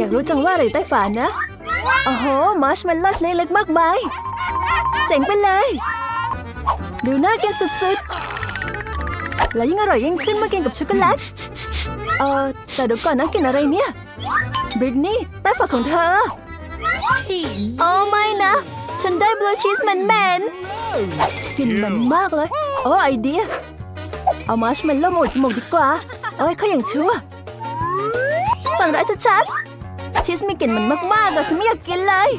อยากรู้จังว่าอะไรใต้ฝานะโอ้โหมาร์ชเมลโล่ชนิดเล็กมากมายเจ๋งไปเลย ดูน่ากินสุดๆ และยิ่งอร่อยยิ่งขึ้นเมื่อกินกับช็อกโกแลต เออแต่เดี๋ยวก่อนนะกินอะไรเนี่ยบริตนี่ใต้ฝาของเธอ โอ้ไม่นะ ฉันได้บลูชีสแมนแมนๆกินเหม็นมากเลย โอ้ไอเดีย เอามาร์ชเมลโล่มาอุดจมูกดีกว่า โอ้ยเขาอย่างชั่วฝั่งร้ายชัดๆ ชีสมีกลิ่นม็นมากๆอะฉันไม่อยากกินเลย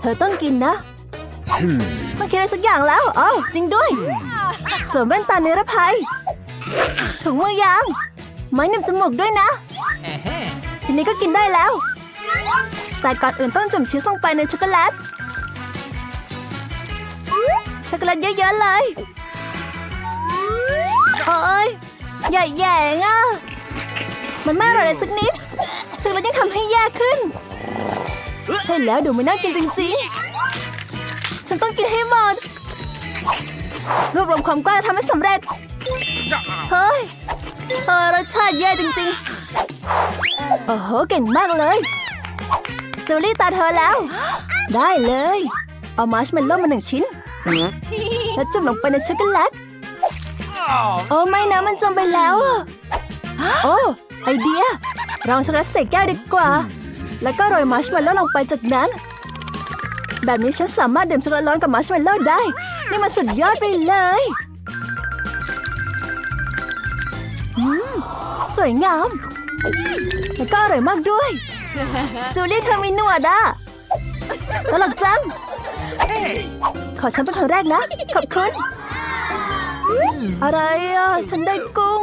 เธอต้องกินนะต้องคิดอะไรสักอย่างแล้วอ๋อจริงด้วยสวมแว่นตาเนรภัยถุงมือยาง ไม้หนีบจมูกด้วยนะทีนี้ก็กินได้แล้ว แต่ก่อนอื่นต้องจุ่มชีสลงไปในช็อกโกแลต ช็อกโกแลตเยอะๆเลยโอ้ยอย่แหย่งอะ มันไม่อร่อยเลยสักนิด ช็อกแลตยังทำให้แย่ขึ้น ใช่แล้วดูไม่น่ากินจริงๆ ฉันต้องกินให้หมด รวบรวมความกล้าทำให้สำเร็จ เฮ้ยเออรสชาติแย่จริงๆ โอ้โห เก่งมากเลยจูลี่ตาเธอแล้ว ได้เลย เอามาร์ชเมลโล่มาหนึ่งชิ้น แล้วจุ่มลงไปในช็อกโกแลตโอ้ไม่นะมันจมไปแล้ว โอ้ ไอเดียลองช็อกโกแลตใส่แก้วดีกว่า แล้วก็โรยมาร์ชเมลโล่ลงไปจากนั้น แบบนี้ฉันสามารถดื่มช็อกโกแลตร้อนกับมาร์ชเมลโล่ได้ นี่มันสุดยอดไปเลยอืมสวยงาม แล้วก็อร่อยมากด้วย จูเลี่เธอมีหนวดอะตลกจังขอฉันเป็นคนแรกนะ ขอบคุณ อะไรอะ ฉันได้กุ้ง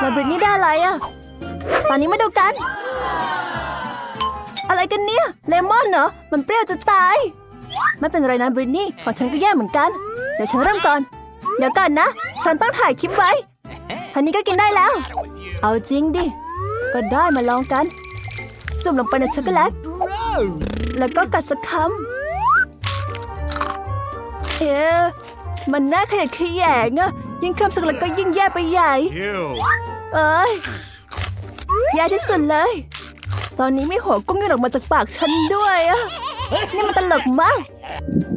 แล้วบริตนี่ได้อะไรอะตอนนี้มาดูกัน อะไรกันเนี่ย เลมอนเหรอ มันเปรี้ยวจะตาย ไม่เป็นไรนะบริตนี่ ของฉันก็แย่เหมือนกัน เดี๋ยวฉันเริ่มก่อน เดี๋ยวก่อนนะ ฉันต้องถ่ายคลิปไว้ทันนี้ก็กินได้แล้ว เอาจริงดิ ก็ได้มาลองกัน จุ่มลงไปในช็อกโกแลต แล้วก็กัดสักคำเอ๊ะมันน่าขยะแขยงอะ ยิ่งเพิ่มช็อกโกแลตก็ยิ่งแย่ไปใหญ่ เอ้ยแย่ที่สุดเลย ตอนนี้มีหัวกุ้งยื่นออกมาจากปากฉันด้วยอะนี่มันตลกมาก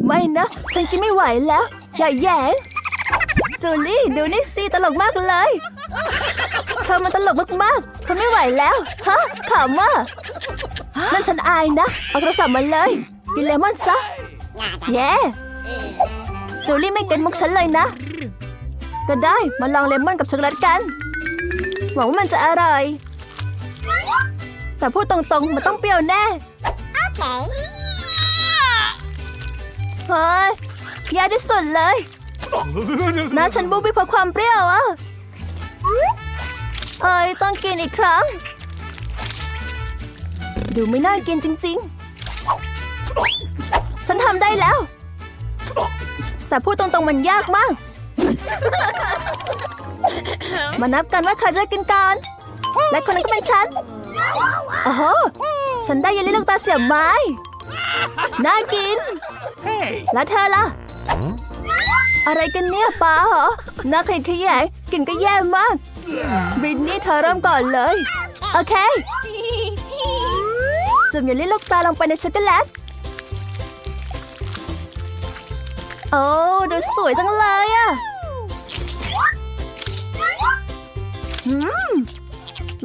ไม่นะ ฉันกินไม่ไหวแล้ว อย่าแหยงจูลี่ดูนี่สิตลกมากเลยเธอมันตลกมากๆเธอไม่ไหวแล้วฮะขำอะนั่นฉันอายนะ เอาโทรศัพท์มาเลยกินเลมอนซะแย่จูลี่ไม่เก็ตมุกฉันเลยนะ ก็ได้ มาลองเลมอนกับช็อกโกแลตกัน หวังว่ามันจะอร่อย แต่พูดตรงๆ มันต้องเปรี้ยวแน่เฮ้ยแย่ที่สุดเลยน้าฉันบูบี้เพราะความเปรี้ยวอะเอ้ยต้องกินอีกครั้ง ดูไม่น่ากินจริง ๆ ฉันทำได้แล้ว แต่พูดตรงๆมันยากมาก มานับกันว่าใครจะได้กินก่อน และคนนั้นก็เป็นฉัน โอ้โห ฉันได้เยลลี่ลูกตาเสียบไม้ น่ากิน Hey. แล้วเธอล่ะ อะไรกันเนี่ยป้าเหรอน่าขยะแขยงกลินก็แย่มากบรินนี่เธอเริ่มก่อนเลย โอเค จุ่มเยลลี่ลูกตาลงไปในช็อกโกแลตโอ้ดูสวยจังเลยอะ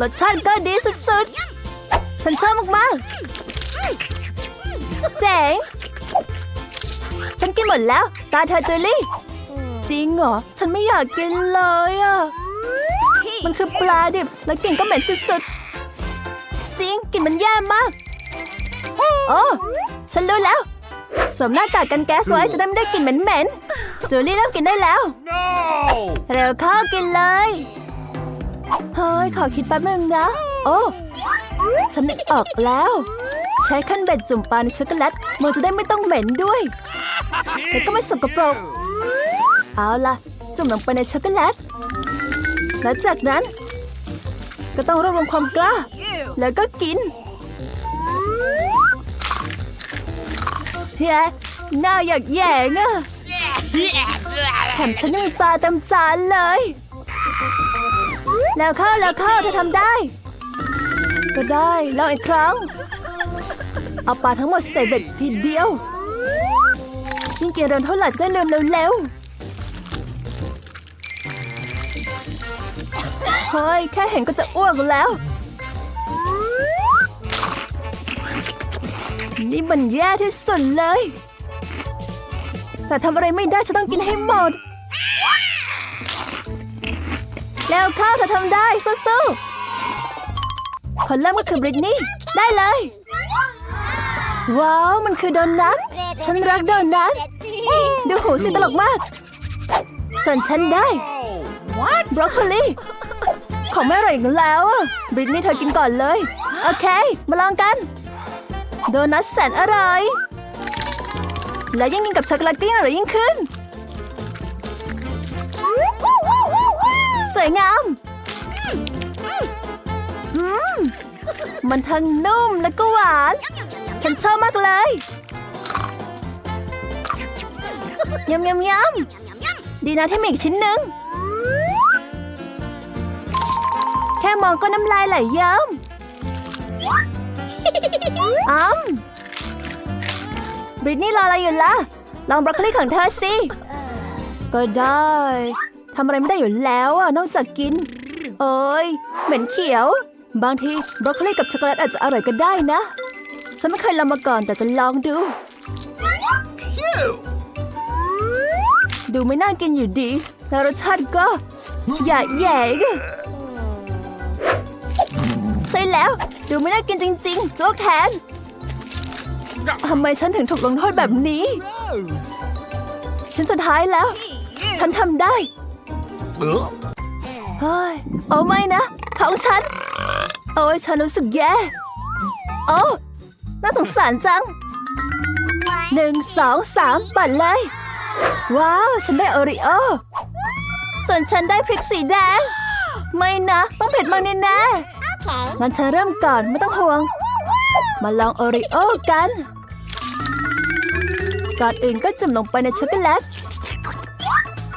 รสชาติก็ดีสุดๆ ฉันชอบมากๆเจ๋ง ฉันกินหมดแล้ว ตาเธอเจอรี่ จริงเหรอ ฉันไม่อยากกินเลยอะ มันคือปลาดิบ แล้วกลิ่นก็เหม็นสุดๆ จริงกลิ่นมันแย่มาก โอ้ฉันรู้แล้ว สวมหน้ากากกันแก๊สไว้จะได้ไม่ได้กลิ่นเหม็นๆจูลี่เริ่มกินได้แล้ว No. เร็วเข้ากินเลย เฮ้ย ขอคิดแป๊บนึงนะ โอ้ฉันนึกออกแล้ว ใช้ขั้นเบ็ดจุ่มปลาในช็อกโกแลตมันจะได้ไม่ต้องเหม็นด้วย แต่ก็ไม่สกปรก เอาล่ะ จุ่มลงไปในช็อกโกแลต แล้วจากนั้น ก็ต้องรวบรวมความกล้า แล้วก็กินเฮ้ยหน้าอยากแย่งอะแถมฉันยังมีปลาเต็มจานเลย แล้วเข้าแล้วเข้าเธอทำได้ ก็ได้ลองอีกครั้ง เอาปลาทั้งหมดใส่เบ็ดทีเดียวยิ่งกินเร็วเท่าไหร่จะได้เร็วเร็วๆเฮ้ยแค่เห็นก็จะอ้วกแล้ว นี่มันแย่ที่สุดเลย แต่ทำอะไรไม่ได้ฉันต้องกินให้หมด แล้วข้าวเธอทำได้สู้ๆคนเริ่มก็คือบริตนี่ได้เลย ว้าว มันคือโดนัทฉันรักโดนัทดูหูสิตลกมาก ส่วนฉันได้บรอกโคลีของไม่อร่อยอีกแล้วอะบริตนี่เธอกินก่อนเลย โอเค มาลองกัน โดนัทแสนอร่อย และยิ่งกินกับช็อกโกแลตก็ยิ่งอร่อยยิ่งขึ้น วยงามอืมมันทั้งนุ่มและก็หวาน ฉันชอบมากเลยยำยำยำดีนะที่มีอีกชิ้นหนึ่ง แค่มองก็น้ำลายไหลเยิ้มอ้ำบริตนี่รออะไรอยู่ล่ะ ลองบรอกโคลีของเธอสิ ก็ได้ ทำอะไรไม่ได้อยู่แล้วอะนอกจากกิน เอ้ยเหม็นเขียว บางทีบรอกโคลีกับช็อกโกแลตอาจจะอร่อยก็ได้นะ ฉันไม่เคยลองมาก่อนแต่จะลองดู ดูไม่น่ากินอยู่ดีแต่รสชาติก็อย่าแย่กใช่แล้ว ดูไม่น่ากินจริงๆโจ๊กแทนทำไมฉันถึงถูกลงโทษแบบนี้ ฉันสุดท้ายแล้ว ฉันทำได้ เฮ้ยเอาไม่นะท้องฉัน โอ้ยฉันรู้สึกแย่โอ้น่าสงสารจังหนึ่งสองสามปั่นเลย ว้าว ฉันได้โอริโอ ส่วนฉันได้พริกสีแดง ไม่นะต้องเผ็ดมากแน่ๆงั้นฉันเริ่มก่อนไม่ต้องห่วง มาลองโอริโอกัน ก่อนอื่นก็จุ่มลงไปในช็อกโกแลต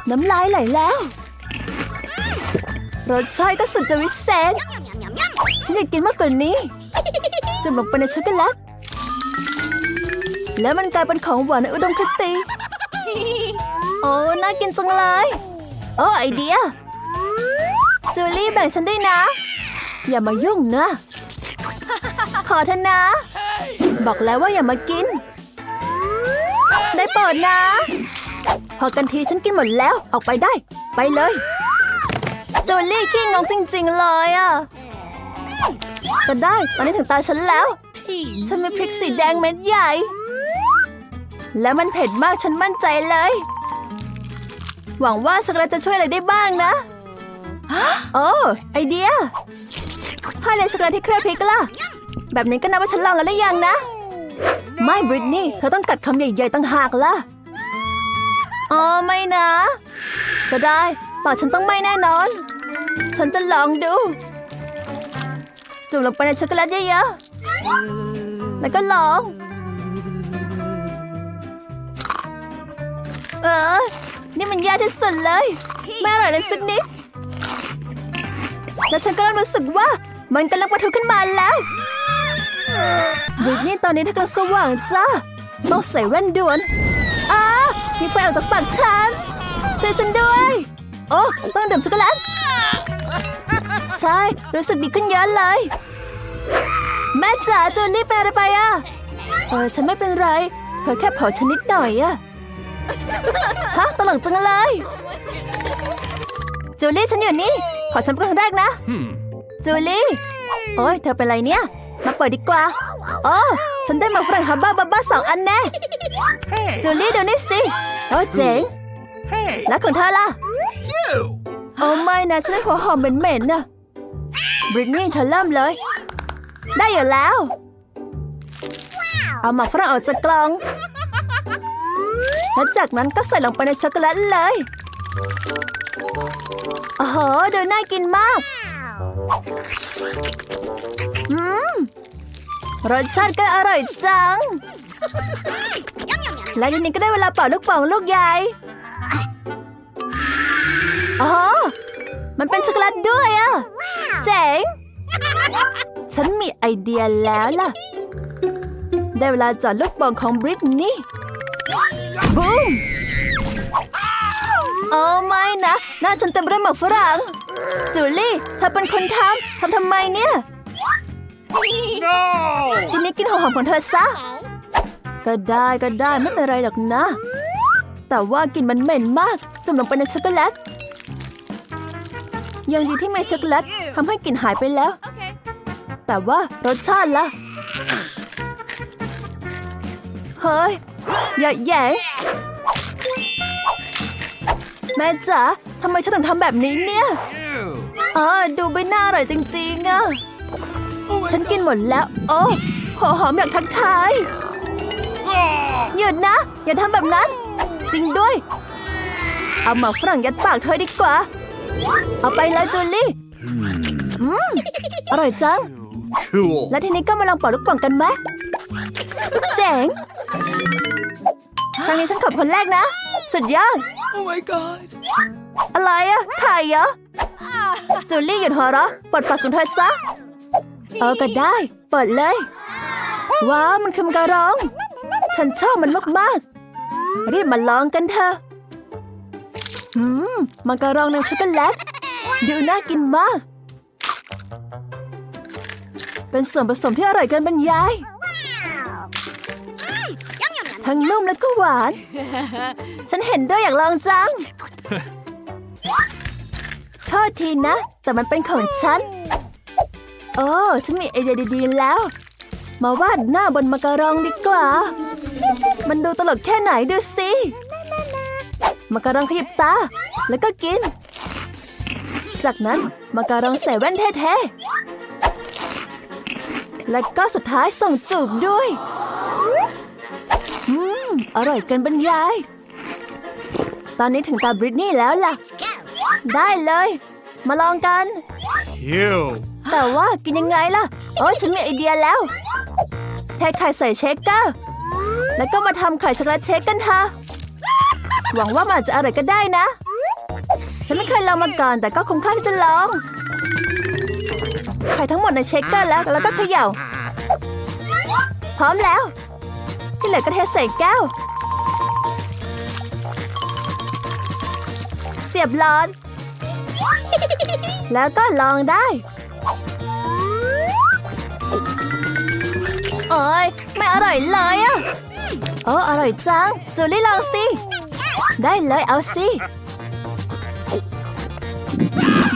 น้ำลายไหลแล้ว รสชาติก็สุดจะวิเศษ ฉันอยากกินมากกว่านี้ จุ่มลงไปในช็อกโกแลตแล้วมันกลายเป็นของหวานในอุดมคติ โอ้ น่ากินจังเลย โอ้ ไอเดีย จูลี่แบ่งฉันด้วยนะ อย่ามายุ่งนะ ขอเถอะนะ บอกแล้วว่าอย่ามากิน ได้โปรดนะ พอกันทีฉันกินหมดแล้ว ออกไปได้ ไปเลย จูลี่ขี้งงจริง ๆ เลยอะก็ได้ตอนนี้ถึงตาฉันแล้ว ฉันมีพริกสีแดงเม็ดใหญ่ และมันเผ็ดมากฉันมั่นใจเลย หวังว่าช็อกโกแลตจะช่วยอะไรได้บ้างนะโอ้ไอเดียให้เลยช็อกโกแลตที่เคลือบพริกล่ะ แบบนี้ก็นับว่าฉันลองแล้วหรือยังนะ ไม่บริตนี่เธอต้องกัดคำใหญ่ๆตั้งหากล่ะอ๋อไม่นะ ก็ได้ปากฉันต้องไม่แน่นอน ฉันจะลองดู จุ่มลงไปในช็อกโกแลตเยอะๆ แล้วก็ลอง เออ นี่มันยากที่สุดเลย ไม่อร่อยเลยสักนิด แล้วฉันก็เริ่มรู้สึกว่ามันกำลังปะทุขึ้นมาแล้วบริตนี่ตอนนี้เธอกำลังสว่างจ้าต้องใส่แว่นด่วนอ้ามีไฟออกจากปากฉันช่วยฉันด้วย โอ้ ต้องดื่มช็อกโกแลต ใช่ รู้สึกดีขึ้นเยอะเลย แม่จ๋าจูลี่เป็นอะไรไปอะเออฉันไม่เป็นไร เธอแค่เผาฉันนิดหน่อยอะฮะตลกจังเลยจูลี่ฉันอยู่นี่ ขอฉันเป็นคนแรกนะ จูลี่ โอ้ยเธอเป็นไรเนี่ย มาเปิดดีกว่า โอ้ฉันได้หมาฝรั่งฮับบ้าบับบ้าสองอันแน่ จูลี่ดูนี่สิ โอ้เจ๋ง แล้วของเธอล่ะ โอ้ไม่นะฉันได้หัวหอมเหม็นๆน่ะบริตนี่เธอเริ่มเลย ได้อยู่แล้ว เอาหมากฝรั่งออกจากกล่อง แล้วจากนั้นก็ใส่ลงไปในช็อกโกแลตเลย โอ้โหดูน่ากินมาก อืม รสชาติก็อร่อยจัง และทีนี้ก็ได้เวลาเป่าลูกโป่องลูกใหญ่ อ๋อ มันเป็นช็อกโกแลตด้วยอะเจ๋งฉฉันมีไอเดียแล้วล่ะ ได้เวลาจอดลูกโป่งของบริตนี่บูมโอ้ไม่นะหน้าฉันเต็มไปด้วยหมากฝรั่ง จูลี่เธอเป็นคนทำทำทำไมเนี่ย No! ทีนี้กินหัวหอมของเธอซะ ก็ได้ก็ได้ไม่เป็นไรหรอกนะ แต่ว่ากลิ่นมันเหม็นมากจุ่มลงไปในช็อกโกแลต ยังดีที่ไม่ช็อกโกแลตทำให้กลิ่นหายไปแล้ว แต่ว่ารสชาติล่ะ เฮ้ยอย่าแหย่งแม่จ๋าทำไมฉันถึงทำแบบนี้เนี่ย Ew! อ๋อดูไม่น่าอร่อยจริงๆอะฉันกินหมดแล้ว โอ้หัวหอมอยากทักทาย Ah! หยุดนะ อย่าทำแบบนั้น จริงด้วย เอาหมากฝรั่งยัดปากเธอดีกว่า เอาไปเลยจูลี่อืมอร่อยจัง Cool. และทีนี้ก็มาลองเป่าลูกโป่องกันไหมเจ๋งครั้งนี้ฉันขอบคนแรกนะ สุดยอด Oh my god. อะไรอะไข่เหรอจูลี่หยุดหัวเราะเปิดปากของเธอซะ เออก็ได้ เปิดเลย ว้าว มันคือมังการอง ฉันชอบมันมากๆรีบมาลองกันเถอะ หืมมังกรองน้ำช็อกโกแลตดูน่ากินมาก เป็นส่วนผสมที่อร่อยเกินบรรยาย ทั้งนุ่มและก็หวาน ฉันเห็นด้วยอยากลองจัง โทษทีนะ แต่มันเป็นของฉัน โอ้ฉันมีไอเดียดีๆแล้ว มาวาดหน้าบนมักการองดีกว่า มันดูตลกแค่ไหนดูสิ มักการองขยิบตา แล้วก็กิน จากนั้นมักการองใส่แว่นเท่ๆและก็สุดท้ายส่งจูบด้วย อืม อร่อยเกินบรรยาย ตอนนี้ถึงตาบริตนี่แล้วล่ะ ได้เลย มาลองกัน Ew. แต่ว่ากินยังไงล่ะ โอ้ฉันมีไอเดียแล้วเทไข่ใส่เชคเกอร์ แล้วก็มาทำไข่ช็อกโกแลตเชคกันเถอะ หวังว่ามันจะอร่อยก็ได้นะ ฉันไม่เคยลองมาก่อนแต่ก็คงค่าที่จะลองไข่ทั้งหมดในเชคเกอร์แล้วแล้วก็เขย่า พร้อมแล้ว ที่เหลือก็เทใส่แก้ว เสียบหลอดแล้วก็ลองได้โอ้ยไม่อร่อยเลยอะโอ้อร่อยจังจูลี่ลองสิ ได้เลยเอาสิ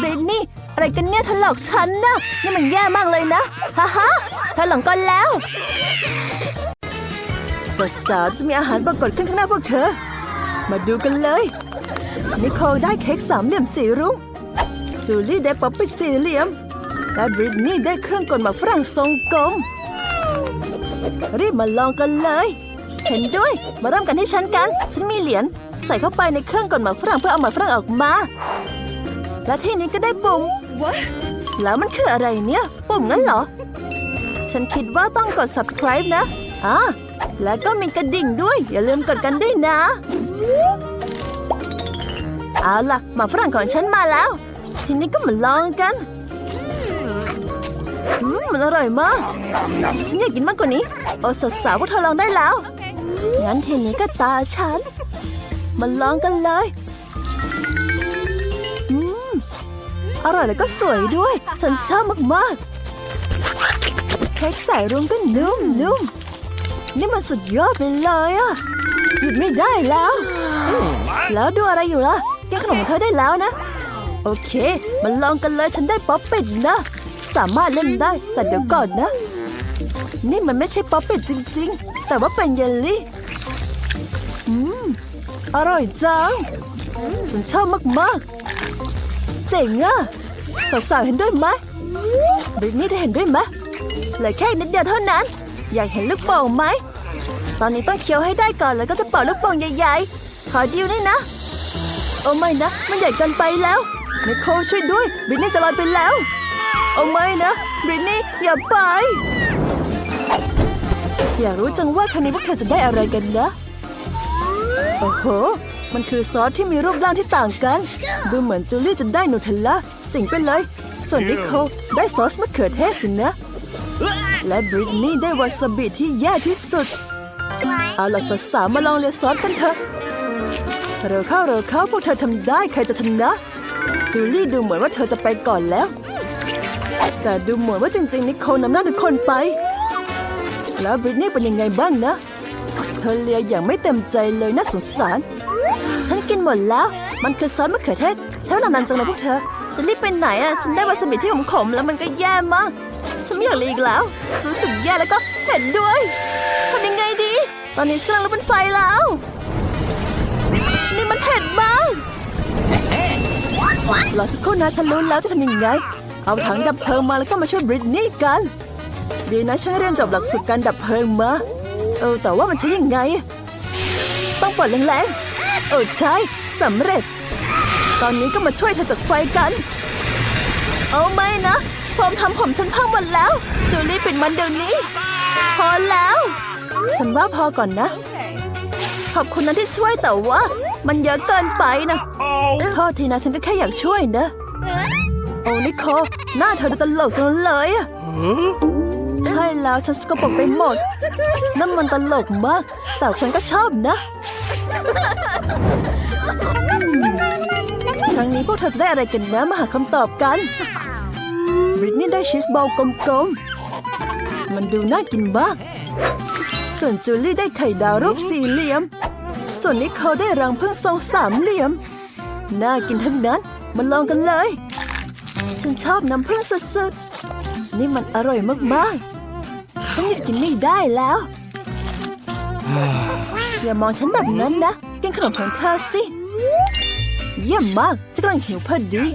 บรินนี่ อะไรกันเนี่ยเธอหลอกฉันนะนี่มันแย่มากเลยนะฮ่าฮ่าเธอหลงกลแล้วสาวๆจะมีอาหารปรากฏขึ้นข้างหน้าพวกเธอ มาดูกันเลยนิโคลได้เค้กสามเหลี่ยมสีรุ้งจูลี่ได้ป๊อปปี้สี่เหลี่ยม และบริตนี่ได้เครื่องกลหมากฝรั่งทรงกลม รีบมาลองกันเลย เห็นด้วย มาเริ่มกันที่ฉันกัน ฉันมีเหรียญ ใส่เข้าไปในเครื่องกลหมากฝรั่งเพื่อเอาหมากฝรั่งออกมา และที่นี้ก็ได้ปุ่มแล้วมันคืออะไรเนี่ย ปุ่มนั้นเหรอ ฉันคิดว่าต้องกด subscribe นะอ่าแล้วก็มีกระดิ่งด้วย อย่าลืมกดกันด้วยนะ เอาล่ะหมาฝรั่งของฉันมาแล้ว ทีนี้ก็มาลองกันอืมมันอร่อยมาก ฉันอยากกินมากกว่านี้ โอ้สาวๆพวกเธอลองได้แล้ว งั้นทีนี้ก็ตาฉัน มาลองกันเลย อืม อร่อยแล้วก็สวยด้วย ฉันชอบมากๆ เค้กใส่รุ้งก็นุ่มนุ่มๆนี่มันสุดยอดไปเลยอะหยุดไม่ได้แล้ว แล้วดูอะไรอยู่ล่ะกินขนมของเธอได้แล้วนะ โอเคมันลองกันเลยฉันได้ป๊อปปิดนะ สามารถเล่นได้ แต่เดี๋ยวก่อนนะ นี่มันไม่ใช่ป๊อปปิดจริง ๆ แต่ว่าเป็นเยลลี่ อืม อร่อยจัง ฉันชอบมากๆ เจ๋งอะสาวๆเห็นด้วยไหมบริตนี่ได้เห็นด้วยไหมเหลือแค่นิดเดียวเท่านั้น อยากเห็นลูกโป่งไหม ตอนนี้ต้องเคี้ยวให้ได้ก่อนแล้วก็จะเป่าลูกโป่งใหญ่ๆ ขอดิวนี่นะ โอ้ไม่นะ มันใหญ่เกินไปแล้วไมโคช่วยด้วยบริตนี่จะลอยไปแล้ว โอ้ไม่นะบริตนี่อย่าไป อยากรู้จังว่าครั้งนี้พวกเธอจะได้อะไรกันนะ โอ้โห มันคือซอสที่มีรูปร่างที่ต่างกัน ดูเหมือนจูลี่จะได้นูเทลล่าจริงไปเลย ส่วนนิโคลได้ซอสมะเขือเทศสินะ และบริตนี่ได้วาซาบิที่แย่ที่สุด เอาล่ะสาวๆมาลองเลียซอสกันเถอะเร็วเข้าเร็วเข้าพวกเธอทำได้ใครจะชนะ จูลี่ดูเหมือนว่าเธอจะไปก่อนแล้ว แต่ดูเหมือนว่าจริงๆนิโคลนำหน้าทุกคนไป แล้วบริตนี่เป็นยังไงบ้างนะเธอเลียอย่างไม่เต็มใจเลยน่าสงสาร ฉันกินหมดแล้ว มันคือซอสมะเขือเทศใช้เวลานานจังเลยพวกเธอฉันรีบไปไหนอะ ฉันได้วาซาบิที่ขมๆแล้วมันก็แย่มาก ฉันไม่อยากเลียอีกแล้ว รู้สึกแย่แล้วก็เผ็ดด้วยทำยังไงดี ตอนนี้ฉันกำลังลุกเป็นไฟแล้ว นี่มันเผ็ดมากรอสักครู่นะฉันรู้แล้วจะทำยังไง เอาถังดับเพลิงมาแล้วก็มาช่วยบริตนี่กัน ดีนะฉันเรียนจบหลักสูตรการดับเพลิงมา เออแต่ว่ามันใช้ยังไง ต้องปลดแรงๆ เออใช่สำเร็จ ตอนนี้ก็มาช่วยเธอจากไฟกัน เอาไม่นะผมทำผมฉันพังหมดแล้ว จูลี่ปิดมันเดี๋ยวนี้ พอแล้ว ฉันว่าพอก่อนนะ ขอบคุณนะที่ช่วยแต่ว่า มันเยอะเกินไปนะโทษทีนะฉันก็แค่อยากช่วยนะ โอ้นิโคหน้าเธอดูตลกจังเลยอะ ใช่แล้วฉันสกปรกไปหมด นั่นมันตลกมาก แต่คนก็ชอบนะครั้งนี้พวกเธอจะได้อะไรกันนะมาหาคำตอบกันบริตนี่ได้ชีสบอลกลมๆ มันดูน่ากินมาก ส่วนจูลี่ได้ไข่ดาวรูปสี่เหลี่ยม ส่วนนิโคลได้รังผึ้งทรงสามเหลี่ยม น่ากินทั้งนั้น มาลองกันเลย ฉันชอบน้ำผึ้งสุดๆ นี่มันอร่อยมากๆ ฉันหยุดกินไม่ได้แล้ว อย่ามองฉันแบบนั้นนะ กินขนมของเธอสิ เยี่ยมมากฉันกำลังหิวพอดี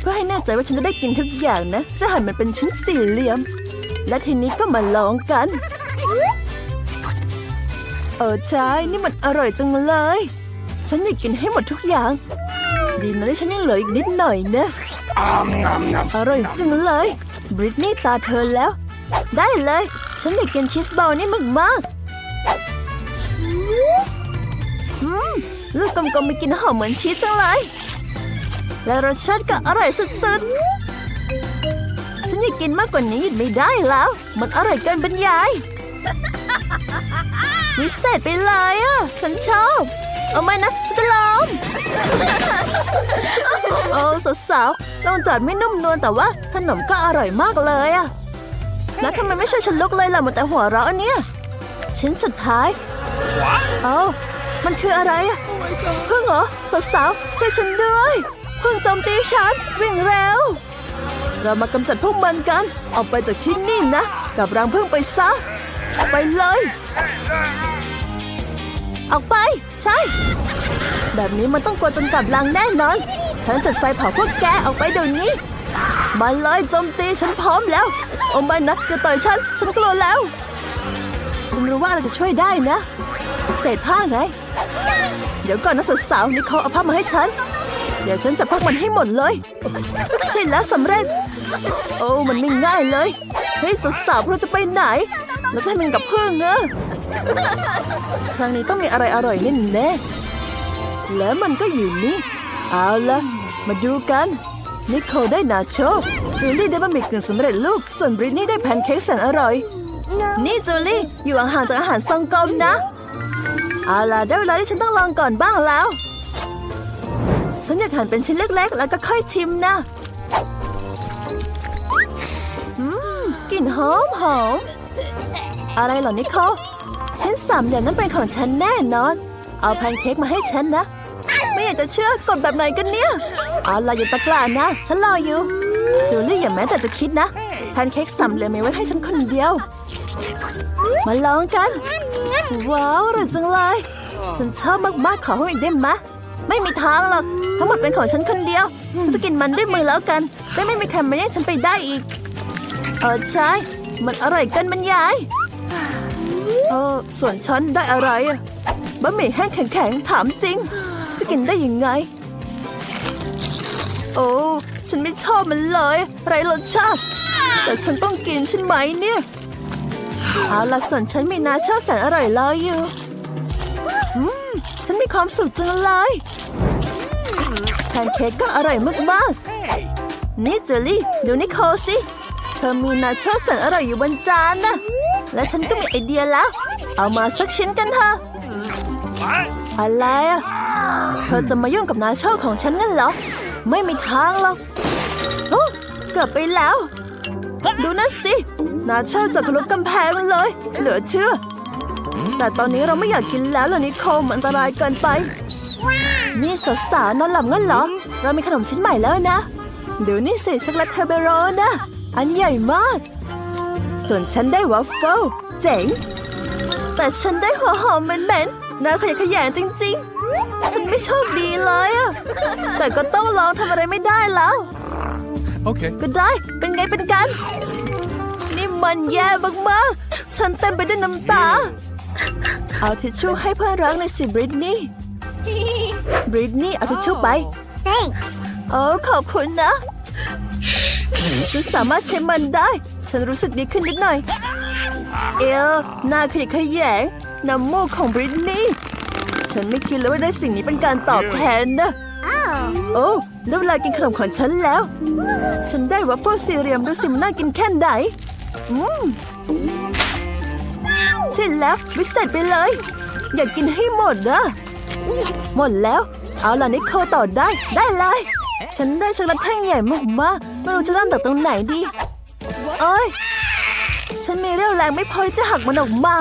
เพื่อให้แน่ใจว่าฉันจะได้กินทุกอย่างนะจะหั่นมันเป็นชิ้นสี่เหลี่ยม และทีนี้ก็มาลองกัน เออใช่นี่มันอร่อยจังเลย ฉันอยากกินให้หมดทุกอย่าง ดีนะที่ฉันยังเหลืออีกนิดหน่อยนะอร่อยจริงเลย บริตนี่ตาเธอแล้ว ได้เลย ฉันอยากกินชีสบอลนี่มากมากอืมลูกกลมๆมีกลินหอมเหมือนชีสจังเลย และรสชาติก็อร่อยสุดๆ ฉันอยากกินมากกว่านี้หยุดไม่ได้แล้ว มันอร่อยเกินบรรยาย วิเศษไปเลยอะ ฉันชอบ เอาไหมนะฉันจะลอง โอ้สาวๆลองจัดไม่นุ่มนวลแต่ว่าขนมก็อร่อยมากเลยอะ แล้วทำไมไม่ช่วยฉันลุกเลยล่ะหมดแต่หัวเราะเนี่ยชิ้นสุดท้ายเอ้ามันคืออะไรอะพึ่งเหรอสาวๆช่วยฉันด้วยพึ่งโจมตีฉันวิ่งเร็ว เรามากำจัดพวกมันกัน ออกไปจากที่นี่นะ กับรังพึ่งไปซะ ไปเลย ออกไป ใช่ แบบนี้มันต้องกลัวจนกลับลังแน่นอนฉันจุดไฟเผาพวกแกออกไปเดี๋ยวนี้ มาเลยโจมตีฉันพร้อมแล้วโอ้ไม่นะจะต่อยฉัน ฉันกลัวแล้ว ฉันรู้ว่าเราจะช่วยได้นะ เศษผ้าไง เดี๋ยวก่อนนะสาวๆนี่เขาเอาผ้ามาให้ฉัน เดี๋ยวฉันจะพักมันให้หมดเลย ใช่แล้วสำเร็จ โอ้มันไม่ง่ายเลย เฮ้ยสาวๆเราจะไปไหนเราจะให้มันกับเพื่อนเนอะครั้งนี้ต้องมีอะไรอร่อยแน่แน่ๆแล้วมันก็อยู่นี่ เอาละมาดูกัน นิโคลได้นาโชจูลี่ได้บะหมี่กึ่งสำเร็จรูปส่วนบริตนี่ได้แพนเค้กแสนอร่อย นี่จูลี่อยู่ห่างจากอาหารซองกลมนะ เอาล่ะได้เวลาที่ฉันต้องลองก่อนบ้างแล้ว ฉันอยากหั่นเป็นชิ้นเล็กๆ แล้วก็ค่อยชิมนะอืมกลิ่นหอมหอมอะไรเหรอนิโคลชิ้นสามเหลี่ยมนั้นเป็นของฉันแน่นอน เอาแพนเค้กมาให้ฉันนะ ไม่อยากจะเชื่อกดแบบไหนกันเนี่ย เอาล่ะอย่าตะกร้านะ ฉันรออยู่ จูลี่อย่าแม้แต่จะคิดนะแพนเค้กสามเหลี่ยมมีไว้ให้ฉันคนเดียว มาลองกัน ว้าวอร่อยจังเลย ฉันชอบมากๆขอให้อีกได้ไหมะไม่มีทางหรอก ทั้งหมดเป็นของฉันคนเดียว ฉันจะกินมันด้วยมือแล้วกันได้ไม่มีใครมาแย่งฉันไปได้อีก เออใช่ มันอร่อยเกินบรรยายเออส่วนฉันได้อะไรอะบะหมี่แห้งแข็งๆถามจริง จะกินได้ยังไง โอ้ ฉันไม่ชอบมันเลย ไรรสชาติ แต่ฉันต้องกินใช่ไหมเนี่ย เอาล่ะส่วนฉันมีนาเช่าแสนอร่อยรออยู่ อืม ฉันมีความสุขจังเลยแพนเค้กก็อร่อยมากๆนี่เจอรี่ดูนิโคลสิ เธอมีนาโชแสนอร่อยอยู่บนจานนะ และฉันก็มีไอเดียแล้ว เอามาสักชิ้นกันเถอะ What? อะไรอะเธอจะมายุ่งกับนาโชของฉันงั้นเหรอ ไม่มีทางหรอกโอ้เกือบไปแล้ว ดูนั่นสินาโชจะทะลุกำแพงเลย เหลือเชื่อ แต่ตอนนี้เราไม่อยากกินแล้วล่ะนิโคลมันอันตรายเกินไป นี่สาวๆนอนหลับงั้นเหรอ เรามีขนมชิ้นใหม่แล้วนะเดี๋ยวนี่สิช็อกโกแลตเทอร์เบโรนะ อันใหญ่มาก ส่วนฉันได้วัฟเฟิลเจ๋ง แต่ฉันได้หัวหอมเหม็นๆน่าขยะแขยงจริง ๆ ฉันไม่โชคดีเลยอะแต่ก็ต้องลองทำอะไรไม่ได้แล้ว Okay. ก็ได้เป็นไงเป็นกัน นี่มันแย่มากๆฉันเต็มไปด้วยน้ำตา เอาทิชชู่ให้เพื่อนรักในอยสิบริตนี่บริตนี่เอาทิชชู่ไป Thanks. โอ้ขอบคุณนะฉันสามารถใช้มันได้ ฉันรู้สึกดีขึ้นนิดหน่อย เอลหน้าขยะแขยงน้ำมูกของบริตนี่ฉันไม่คิดเลยว่าได้สิ่งนี้เป็นการตอบแทนนะ Oh. โอ้ได้เวลากินขนมของฉันแล้ว ฉันได้วัฟเฟิลสี่เหลี่ยมดูสิมันน่ากินแค่ไหนอืมใช่แล้ววิเศษไปเลย อยากกินให้หมดนะหมดแล้ว เอาล่ะนิโคลต่อได้ได้เลย ฉันได้ช็อกโกแลตแท่งใหญ่มากๆไม่รู้จะเริ่มจากตรงไหนดี โอ้ย ฉันมีเรี่ยวแรงไม่พอที่จะหักมันออกมา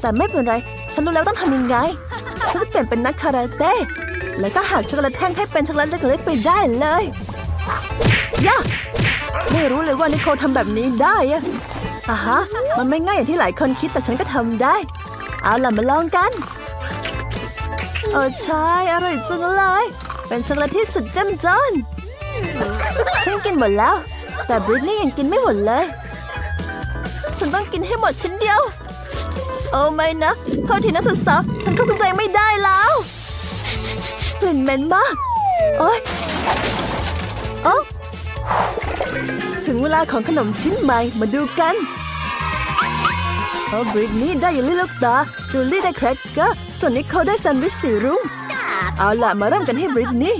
แต่ไม่เป็นไร ฉันรู้แล้วต้องทำยังไง ฉันจะเปลี่ยนเป็นนักคาราเต้ แล้วก็หักช็อกโกแลตแท่งให้เป็นช็อกโกแลตเล็กๆไปได้เลยย่าไม่รู้เลยว่านิโคลทำแบบนี้ได้อะอะฮะ มันไม่ง่ายอย่างที่หลายคนคิดแต่ฉันก็ทำได้ เอาล่ะมาลองกัน เออใช่ อร่อยจังเลย เป็นช็อกโกแลตที่สุดเจ้มจนฉันกินหมดแล้ว แต่บริตนี่ยังกินไม่หมดเลย ฉันต้องกินให้หมดชิ้นเดียว โอ้ไม่นะโทษทีนะสุดสาวฉันควบคุมตัวเองไม่ได้แล้วกลิ่นเหม็นมาก โอ๊ยโอ๊ปส์ถึงเวลาของขนมชิ้นใหม่ มาดูกันโอ้บริตนี่ได้เยลลี่ลูกตา จูลี่ได้แครกเกอร์ ส่วนนิโคลได้แซนด์วิชสีรุ้งเอาล่ะมาเริ่มกันที่บริตนี่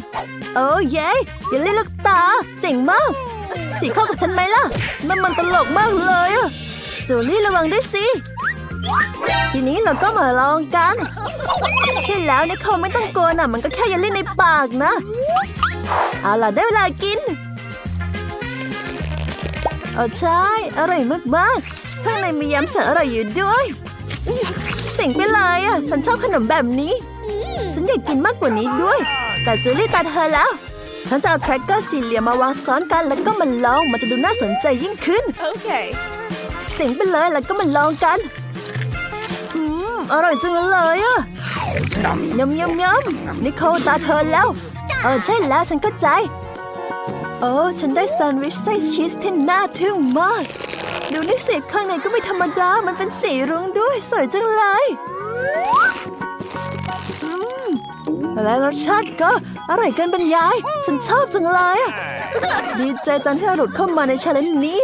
โอ้เย้เยลลี่ลูกตา เจ๋งมาก สีเข้ากับฉันไหมล่ะนั่นมันตลกมากเลยอะ จูลี่ระวังด้วยสิ ทีนี้เราก็มาลองกัน ใช่แล้วนิโคลไม่ต้องกลัวนะมันก็แค่เยลลี่ในปากนะ เอาล่ะได้เวลากินเออใช่อร่อยมากๆข้างในมียำเสอร่อยอยู่ด้วยเสิ่งไปเลยอะ ฉันชอบขนมแบบนี้ ฉันอยากกินมากกว่านี้ด้วย แต่จูลี่ตาเธอแล้ว ฉันจะเอาแครกเกอร์สี่เหลี่ยมมาวางซ้อนกัน แล้วก็มาลองมันจะดูน่าสนใจยิ่งขึ้น Okay. เสียงไปเลยแล้วก็มาลองกันอืมอร่อยจังเลยอะยำยำยำนิโคลตาเธอแล้ว เออใช่แล้วฉันเข้าใจโอ้ฉันได้แซนด์วิชไส้ชีสที่น่าทึ่งมาก ดูนี่สิข้างในก็ไม่ธรรมดา มันเป็นสีรุ้งด้วย สวยจังเลยอืมและรสชาติก็อร่อยเกินบรรยาย ฉันชอบจังเลยอะดีใจจังที่เราหลุดเข้ามาในชาเลนจ์นี้